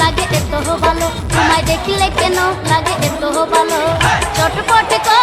লাগে এত ভালো। তোমায় দেখলে কেন লাগে এত ভালো? চটপট কর